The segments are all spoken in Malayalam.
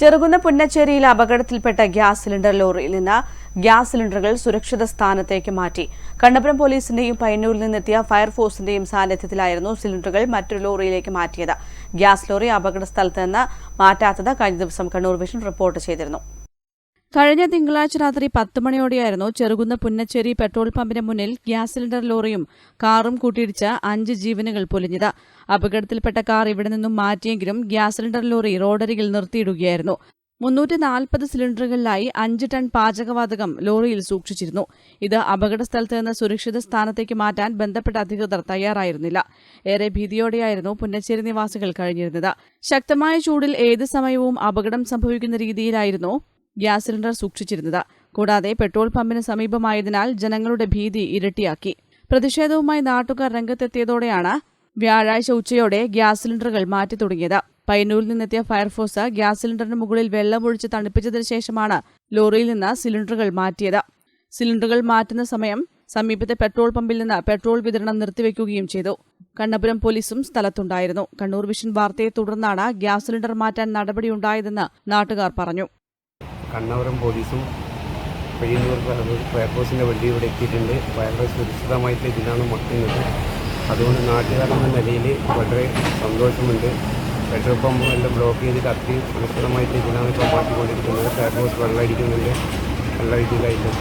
ചെറുകുന്ന പുന്നച്ചേരിയിൽ അപകടത്തിൽപ്പെട്ട ഗ്യാസ് സിലിണ്ടർ ലോറിയിൽ നിന്ന് ഗ്യാസ് സിലിണ്ടറുകൾ സുരക്ഷിത സ്ഥാനത്തേക്ക് മാറ്റി. കണ്ണപുരം പോലീസിന്റെയും പയ്യന്നൂരിൽ നിന്നെത്തിയ ഫയർഫോഴ്സിന്റെയും സാന്നിധ്യത്തിലായിരുന്നു സിലിണ്ടറുകൾ മറ്റൊരു ലോറിയിലേക്ക് മാറ്റിയത്. ഗ്യാസ് ലോറി അപകട സ്ഥലത്ത് നിന്ന് മാറ്റാത്തത് കഴിഞ്ഞ ദിവസം കണ്ണൂർ വിഷൻ റിപ്പോർട്ട് ചെയ്തിരുന്നു. കഴിഞ്ഞ തിങ്കളാഴ്ച രാത്രി പത്ത് മണിയോടെയായിരുന്നു ചെറുകുന്ന പുന്നച്ചേരി പെട്രോൾ പമ്പിന് മുന്നിൽ ഗ്യാസ് സിലിണ്ടർ ലോറിയും കാറും കൂട്ടിയിടിച്ച അഞ്ച് ജീവനുകൾ പൊലിഞ്ഞത്. അപകടത്തിൽപ്പെട്ട കാർ ഇവിടെ നിന്നും മാറ്റിയെങ്കിലും ഗ്യാസ് സിലിണ്ടർ ലോറി റോഡരികിൽ നിർത്തിയിടുകയായിരുന്നു. മുന്നൂറ്റി നാൽപ്പത് സിലിണ്ടറുകളിലായി അഞ്ച് ടൺ പാചകവാതകം ലോറിയിൽ സൂക്ഷിച്ചിരുന്നു. ഇത് അപകട സ്ഥലത്ത് നിന്ന് സുരക്ഷിത സ്ഥാനത്തേക്ക് മാറ്റാൻ ബന്ധപ്പെട്ട അധികൃതർ തയ്യാറായിരുന്നില്ല. ഏറെ ഭീതിയോടെയായിരുന്നു പുന്നച്ചേരി നിവാസികൾ കഴിഞ്ഞിരുന്നത്. ശക്തമായ ചൂടിൽ ഏത് സമയവും അപകടം സംഭവിക്കുന്ന രീതിയിലായിരുന്നു ഗ്യാസ് സിലിണ്ടർ സൂക്ഷിച്ചിരുന്നത്. കൂടാതെ പെട്രോൾ പമ്പിന് സമീപമായതിനാൽ ജനങ്ങളുടെ ഭീതി ഇരട്ടിയാക്കി. പ്രതിഷേധവുമായി നാട്ടുകാർ രംഗത്തെത്തിയതോടെയാണ് വ്യാഴാഴ്ച ഉച്ചയോടെ ഗ്യാസ് സിലിണ്ടറുകൾ മാറ്റി തുടങ്ങിയത്. പയ്യന്നൂരിൽ നിന്നെത്തിയ ഫയർഫോഴ്സ് ഗ്യാസ് സിലിണ്ടറിന് മുകളിൽ വെള്ളമൊഴിച്ച് തണുപ്പിച്ചതിന് ശേഷമാണ് ലോറിയിൽ നിന്ന് സിലിണ്ടറുകൾ മാറ്റിയത്. സിലിണ്ടറുകൾ മാറ്റുന്ന സമയം സമീപത്തെ പെട്രോൾ പമ്പിൽ നിന്ന് പെട്രോൾ വിതരണം നിർത്തിവെക്കുകയും ചെയ്തു. കണ്ണപുരം പോലീസും സ്ഥലത്തുണ്ടായിരുന്നു. കണ്ണൂർ വിഷൻ വാർത്തയെ തുടർന്നാണ് ഗ്യാസ് സിലിണ്ടർ മാറ്റാൻ നടപടിയുണ്ടായതെന്ന് നാട്ടുകാർ പറഞ്ഞു. കണ്ണവരം പോലീസും പയ്യന്നൂർ ഫയർഫോഴ്സിന്റെ വണ്ടി ഇവിടെ എത്തിയിട്ടുണ്ട്. ഫയർഫോഴ്സ് സുരക്ഷിതമായിട്ട് ഇതിലാണ് മക്കുന്നത് അതുകൊണ്ട് നാട്ടുകാരെന്ന നിലയിൽ വളരെ സന്തോഷമുണ്ട്. പെട്രോൾ പമ്പ് എല്ലാം ബ്ലോക്ക് ചെയ്ത് കത്തി സുരക്ഷിതമായിട്ട് ഇതിലാണ് ഇപ്പോൾ മാറ്റിക്കൊണ്ടിരിക്കുന്നത്. ഫയർഫോഴ്സ് വെള്ളം അടിക്കുന്നുണ്ട്. വെള്ളം അടിക്കലായിട്ട്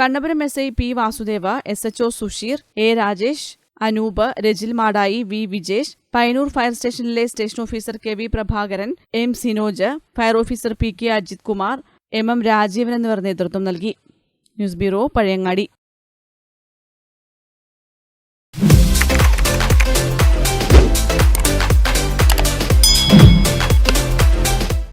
Kannapuram S I P Vasudeva S H O Susheer A Rajesh Anoop Rajil Madayi V Vijesh Painur fire സ്റ്റേഷനിലെ station officer K V Prabhakaran M Sinoj fire officer P K Ajith Kumar M M Rajeevan എന്നിവർ നേതൃത്വം നൽകി. News bureau Pazhayangadi.